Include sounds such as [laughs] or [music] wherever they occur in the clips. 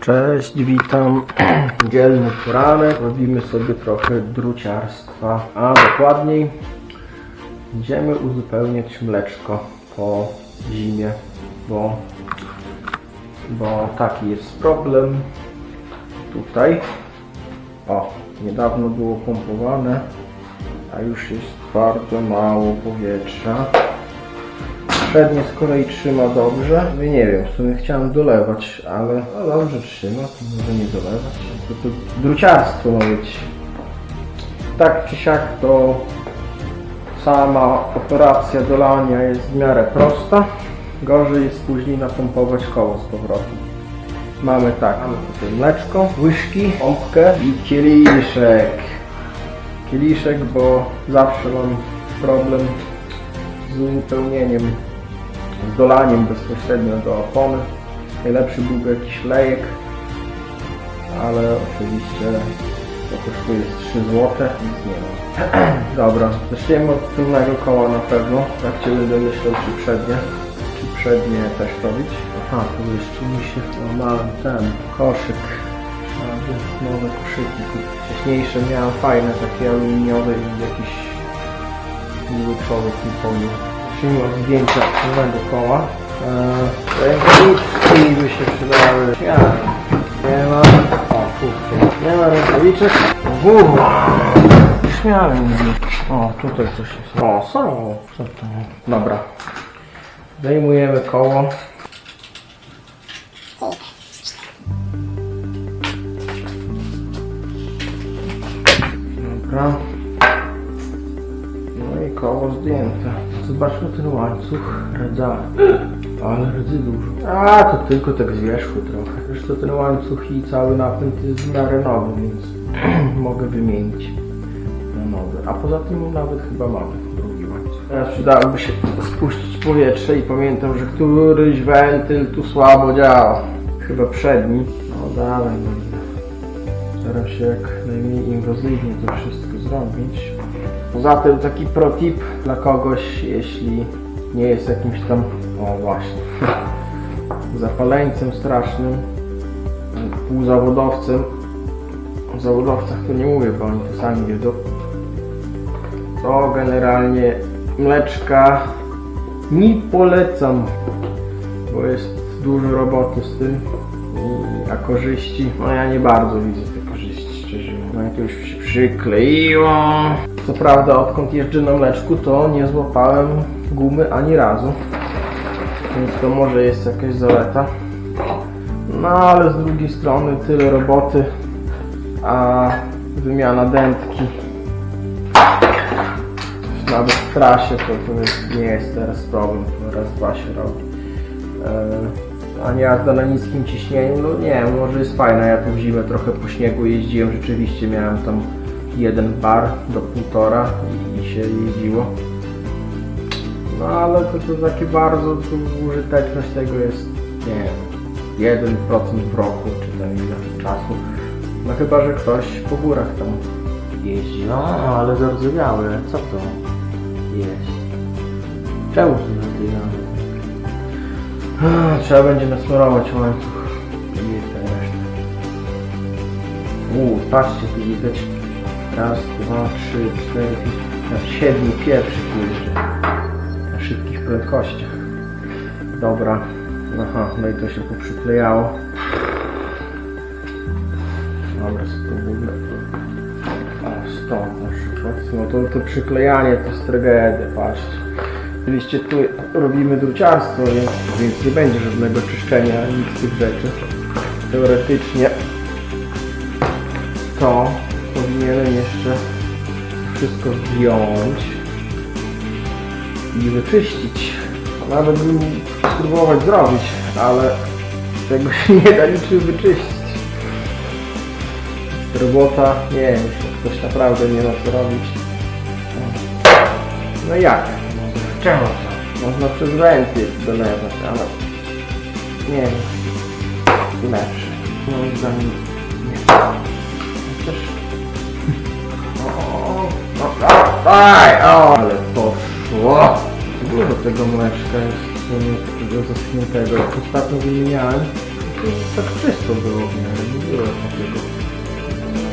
Cześć, witam. [clears throat] Dzielny poranek. Robimy sobie trochę druciarstwa, a dokładniej będziemy uzupełniać mleczko po zimie, bo, bo taki jest problem tutaj. O, niedawno było pompowane, a już jest bardzo mało powietrza. Przednie z kolei trzyma dobrze. No nie wiem, w sumie chciałem dolewać, ale no dobrze trzyma, to może nie dolewać. To, to druciarstwo ma być. Tak czy siak to sama operacja dolania jest w miarę prosta. Gorzej jest później napompować koło z powrotem. Mamy tak, mamy tutaj mleczko, łyżki, pompkę i kieliszek. Kieliszek, bo zawsze mam problem z uzupełnieniem, z dolaniem bezpośrednio do opony. Najlepszy byłby jakiś lejek, ale oczywiście to kosztuje z 3 zł, nic nie ma. [clears throat] Dobra, zaczniemy od tylnego koła na pewno. Jak Cię będę myślał, czy przednie, czy przednie też robić. Aha, tu jeszcze mi się złamałem ten koszyk. Trzeba by nowe koszyki kupić. Wcześniejsze miałem fajne, takie aluminiowe i jakiś miły człowiek mi pomógł. Przyjmę zdjęcia nowego koła. Rękawiczki by się przydały. Ja. Nie ma. O, kurczę. Nie ma rękawiczek. Górna. Już miałem. O, tutaj coś jest. O, są. Co to? Dobra. Zdejmujemy koło. Zobaczmy ten łańcuch rdza. Ale rdzy dużo. A, to tylko tak z wierzchu trochę. Zresztą ten łańcuch i cały napęd jest w miarę nowy, więc [clears throat] mogę wymienić na nowy. A poza tym nawet chyba mamy drugi łańcuch. Teraz przydałoby się spuścić powietrze i pamiętam, że któryś wentyl tu słabo działa. Chyba przedni. No dalej, no. Staram się jak najmniej inwazyjnie to wszystko zrobić. Poza tym taki protip dla kogoś, jeśli nie jest jakimś tam, o właśnie, [laughs] zapaleńcem strasznym, półzawodowcem. O zawodowcach to nie mówię, bo oni to sami wiedzą. To generalnie mleczka nie polecam, bo jest dużo roboty z tym, a korzyści, no ja nie bardzo widzę te korzyści, szczerze mówiąc. No przykleiło. Co prawda, odkąd jeżdżę na mleczku, to nie złapałem gumy ani razu. Więc to może jest jakaś zaleta. No ale z drugiej strony tyle roboty, a wymiana dętki nawet w trasie to, to nie jest teraz problem, raz, dwa się robi. Eee, a nie jazda na niskim ciśnieniu, no nie, może jest fajna, ja tu w zimę trochę po śniegu jeździłem, rzeczywiście miałem tam jeden bar do półtora i, się jeździło. No ale to, to takie bardzo tu użyteczność tego jest, nie wiem, 1% w roku, czy tam ile czasu. No chyba, że ktoś po górach tam jeździ. No, ale zardzewiałe, co to jest? Czemu to zardzewiałe? Trzeba będzie nasmarować łańcuch i tę resztę. Uuu, patrzcie, tu widać raz, dwa, trzy, cztery, pięć, na siedmiu pierwszych jeżdżę. Na szybkich prędkościach. Dobra. Aha, no i to się poprzyklejało. Dobra, ogóle? O, stąd na przykład. No to, to przyklejanie to jest tragedia, patrzcie. Oczywiście tu robimy druciarstwo, więc, więc nie będzie żadnego czyszczenia nic z tych rzeczy. Teoretycznie to wszystko zdjąć i wyczyścić. Nawet bym spróbować zrobić, ale tego się nie da niczym wyczyścić. Robota, nie wiem, ktoś naprawdę nie ma co robić. No jak? Czemu to? Można przez wentyl dolewać, ale nie wiem. Lepsze. Moim zdaniem nie. Chociaż... [laughs] O, o, o, daj, o, ale poszło. Dużo tego mleczka jest w sumie takiego zaschniętego. Jak ostatnio wymieniałem, tak czysto było w miarę, nie było takiego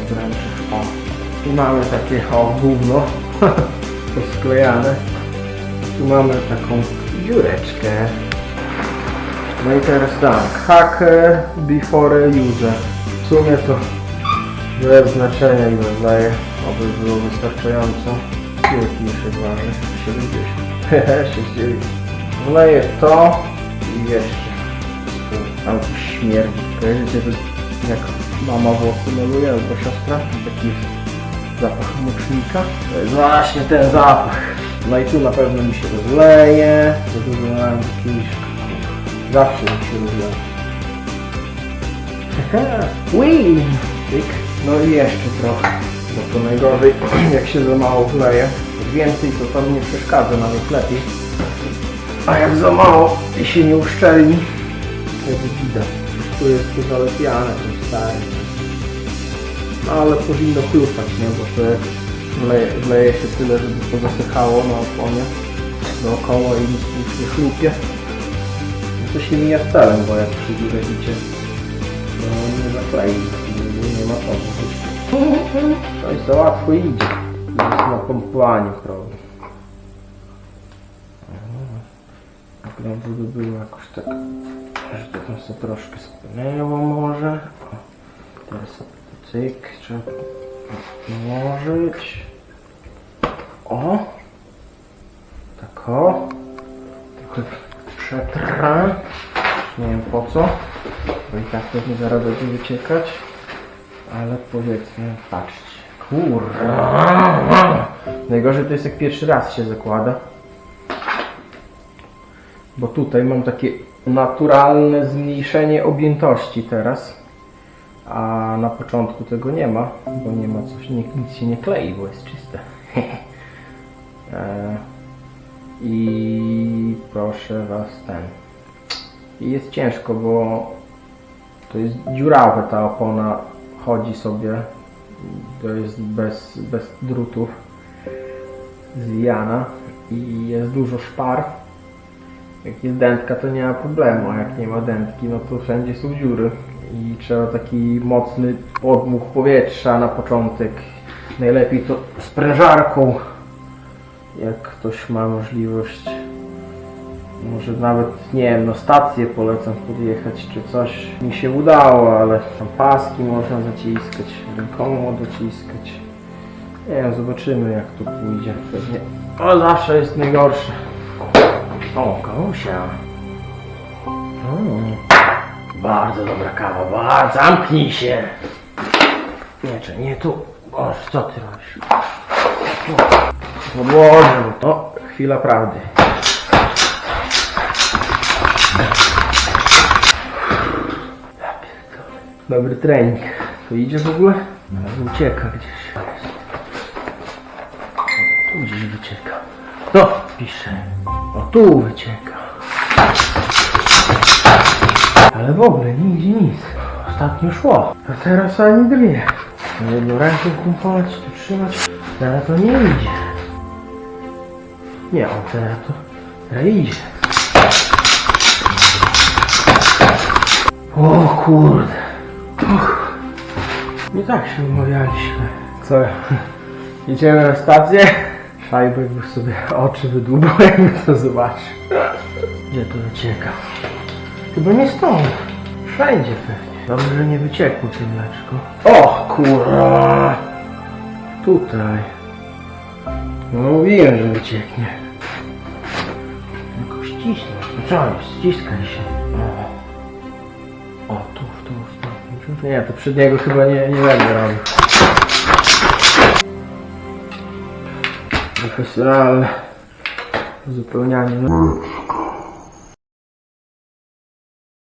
wręcz o. Tu mamy takie o gówno [laughs] posklejane. Tu mamy taką dziureczkę. No i teraz tak, hacker before user. W sumie to bez znaczenia ile zdaje, oby było wystarczająco. Ile pisze waży? 70. 69. Wleję to i jeszcze. Tam śmierdzi. Kojarzycie to jak mama włosy maluje albo siostra? Taki zapach mocznika. To jest właśnie ten zapach. No i tu na pewno mi się rozleje. To do kieliszka. Zawsze mi się rozleje. [laughs] Tyk. No i jeszcze trochę. Bo to najgorzej, [clears throat] jak się za mało wleje. Więcej to tam nie przeszkadza, nawet lepiej. A jak za mało i się nie uszczelni, to widać. Tu jest to zalepiane tym starym. No ale powinno chlupać, nie? Bo to jak wleje, wleje się tyle, żeby to zasychało na oponie dookoła i nic nie chlupie. No to się mija celem, bo jak przy idzie, to nie zaklei. Nie, nie ma co. To i za łatwo idzie. Jest na pompowanie krowy. Naprawdę by było jakoś tak, że to sobie troszkę spłynęło może. Teraz cyk, trzeba włożyć. O! Tak o. Trochę przetrę. Nie wiem po co, bo i tak pewnie zaraz będzie wyciekać. Ale powiedzmy, patrzcie. Kurwa. Najgorzej to jest jak pierwszy raz się zakłada. Bo tutaj mam takie naturalne zmniejszenie objętości teraz. A na początku tego nie ma, bo nie ma coś, nie, nic się nie klei, bo jest czyste. [laughs] E, I proszę was ten. I jest ciężko, bo to jest dziurawe ta opona chodzi sobie. To jest bez, bez drutów zwijana i jest dużo szpar. Jak jest dętka, to nie ma problemu, a jak nie ma dętki, no to wszędzie są dziury. I trzeba taki mocny podmuch powietrza na początek. Najlepiej to sprężarką, jak ktoś ma możliwość. Może nawet, nie wiem, no stację polecam podjechać czy coś. Mi się udało, ale tam paski można zaciskać, rękoma dociskać. Nie wiem, zobaczymy jak to pójdzie. Pewnie. O, zawsze jest najgorsze. O, kałusia. Bardzo dobra kawa, bardzo. Zamknij się. Nie, czy nie tu. Boże, co ty robisz? Podłożę. O, chwila prawdy. Dobry trening. To idzie w ogóle? Ale ucieka gdzieś. Tu gdzieś wycieka. No, pisze. O, tu wycieka. Ale w ogóle nigdzie nic. Ostatnio szło. A teraz ani dwie. Na jedną rękę kumpać, tu trzymać. Teraz to nie idzie. Nie, o teraz to... Teraz idzie. O kurde. Uch. Nie tak się umawialiśmy. Co? Idziemy na stację? Szajby jakby sobie oczy wydłubał, [laughs] jakby to zobaczył. Gdzie to wycieka? Chyba nie stąd. Wszędzie pewnie. Dobrze, że nie wyciekło to mleczko. O kurwa! Tutaj. No mówiłem, że wycieknie. Tylko ścisnąć. No co jest? Ściskaj się. Nie, to przedniego chyba nie, nie będę robił. Profesjonalne uzupełnianie. No.